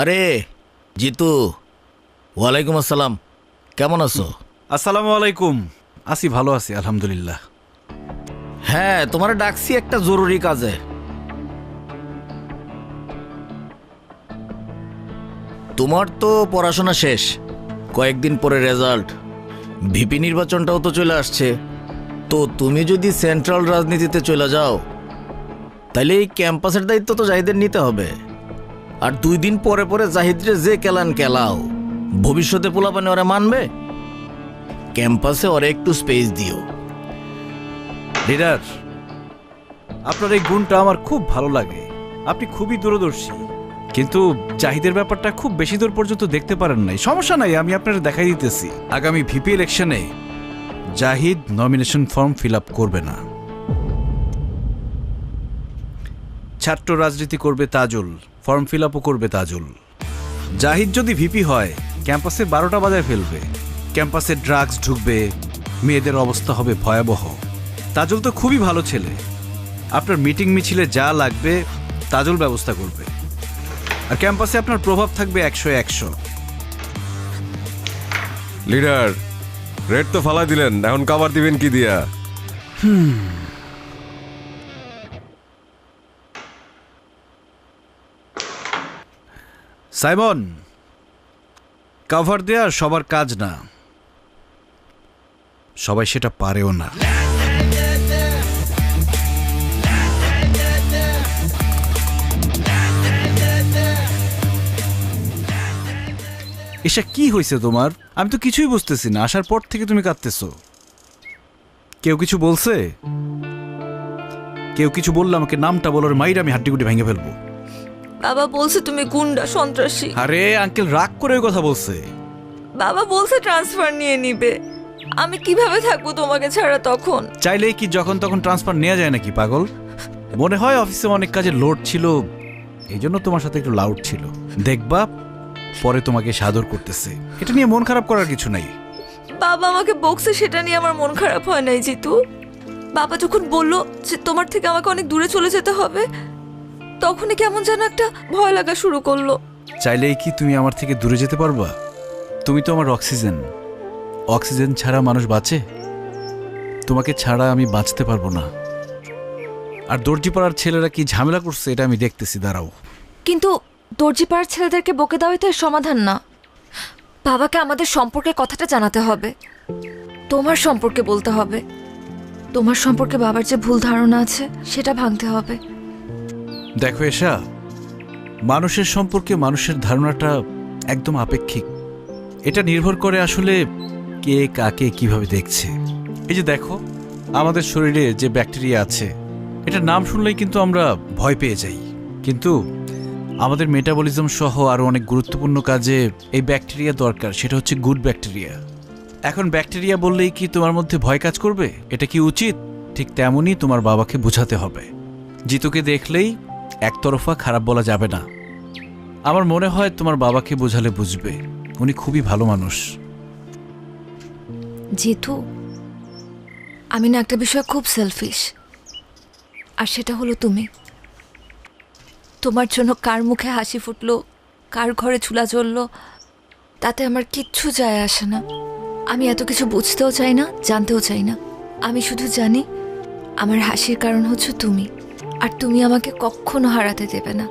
আরে জিতু ওয়ালাইকুম আসসালাম। কেমন আছো? আসসালামু আলাইকুম। আছি ভালো আছি আলহামদুলিল্লাহ। হ্যাঁ তোমার ডাকছি একটা জরুরি কাজে। তোমার তো পড়াশোনা শেষ কয়েকদিন পরে রেজাল্ট। ভিপি নির্বাচনটাও তো চলে আসছে। তো তুমি যদি সেন্ট্রাল রাজনীতিতে চলে যাও তাহলে এই ক্যাম্পাসের দায়িত্ব তো জাহিদের নিতে হবে। আর দুই দিন পরে পরে জাহিদরে যে কেলান কেলাও। ভবিষ্যতে পোলাপানে ওরা মানবে? ক্যাম্পাসে ওরা একটু স্পেস দিও। লিডার, আপনার এই গুণটা আমার খুব ভালো লাগে। আপনি খুবই দূরদর্শী। কিন্তু জাহিদের ব্যাপারটা খুব বেশি দূর পর্যন্ত দেখতে পারেন নাই। সমস্যা নাই, আমি আপনার দেখাই দিতেছি। আগামী ভিপি ইলেকশনে জাহিদ নমিনেশন ফর্ম ফিল করবে না। ছাত্র রাজনীতি করবে তাজুল ফর্ম ফিল আপও করবে তাজুল। জাহিদ যদি ভিপি হয় ক্যাম্পাসে বারোটা বাজায় ফেলবে। ক্যাম্পাসে ড্রাগস ঢুকবে মেয়েদের অবস্থা হবে ভয়াবহ। তাজুল তো খুবই ভালো ছেলে। আপনার মিটিং মিছিলে যা লাগবে তাজুল ব্যবস্থা করবে। আর ক্যাম্পাসে আপনার প্রভাব থাকবে একশো একশো। লিডার রেড তো ফালা দিলেন এখন কাবার দিবেন কি দিয়া? সাইমন কাভার দেয়া সবার কাজ না। সবাই সেটা পারেও না। এসা কি হয়েছে তোমার? আমি তো কিছুই বুঝতেছি না। আসার পর থেকে তুমি কাঁদতেছো। কেউ কিছু বলছে? কেউ কিছু বললে আমাকে নামটা বলার মাইর আমি হাড্ডিগুটি ভেঙে ফেলব। বাবা বলছে তুমি গুন্ডা সন্ত্রাসী। আরে আঙ্কেল রাগ করে ওই কথা বলছে। বাবা বলছে ট্রান্সফার নিয়ে নিবে। আমি কীভাবে থাকব তোমাকে ছাড়া তখন? চাইলেই কি যখন তখন ট্রান্সফার নেওয়া যায় নাকি পাগল? মনে হয় অফিসে অনেক কাজে লোড ছিল এই জন্য তোমার সাথে একটু লাউড ছিল। দেখবা পরে তোমাকে সাদর করতেছে। এটা নিয়ে মন খারাপ করার কিছু নাই। বাবা আমাকে বকছে সেটা নিয়ে আমার মন খারাপ হয় নাই জিতু। বাবা যখন বলল যে তোমার থেকে আমাকে অনেক দূরে চলে যেতে হবে তখনই কেমন যেন একটা ভয় লাগা শুরু করল। চাইলেই কি তুমি আমার থেকে দূরে যেতে পারবা? তুমি তো আমার অক্সিজেন। অক্সিজেন ছাড়া মানুষ বাঁচে? তোমাকে ছাড়া আমি বাঁচতে পারব না। আর দর্জিপাড়ার ছেলেরা কি ঝামেলা করছে এটা আমি দেখতেছি দাঁড়াও। কিন্তু দর্জিপাড়ার ছেলেদেরকে বকে দেওয়াই তো এর সমাধান না। বাবাকে আমাদের সম্পর্কে কথাটা জানাতে হবে। তোমার সম্পর্কে বলতে হবে। তোমার সম্পর্কে বাবার যে ভুল ধারণা আছে সেটা ভাঙতে হবে। দেখো এসা মানুষের সম্পর্কে মানুষের ধারণাটা একদম আপেক্ষিক। এটা নির্ভর করে আসলে কে কাকে কীভাবে দেখছে। এই যে দেখো, আমাদের শরীরে যে ব্যাকটেরিয়া আছে এটা নাম শুনলেই কিন্তু আমরা ভয় পেয়ে যাই। কিন্তু আমাদের মেটাবলিজম সহ আরও অনেক গুরুত্বপূর্ণ কাজে এই ব্যাকটেরিয়া দরকার, সেটা হচ্ছে গুড ব্যাকটেরিয়া এখন ব্যাকটেরিয়া বললেই কি তোমার মধ্যে ভয় কাজ করবে? এটা কি উচিত? ঠিক তেমনই তোমার বাবাকে বোঝাতে হবে। জিতুকে দেখলেই একতরফা খারাপ বলা যাবে না। আমার মনে হয় তোমার বাবাকে বোঝালে বুঝবে, উনি খুবই ভালো মানুষ। যেহেতু আমি না একটা বিষয় খুব সেলফিশ আর সেটা হলো তুমি। তোমার জন্য কার মুখে হাসি ফুটলো, কার ঘরে চুলা জ্বললো তাতে আমার কিচ্ছু যায় আসে না। আমি এত কিছু বুঝতেও চাই না, জানতেও চাই না। আমি শুধু জানি আমার হাসির কারণ হচ্ছে তুমি। আর তুমি আমাকে কখনো হারাতে দেবে না।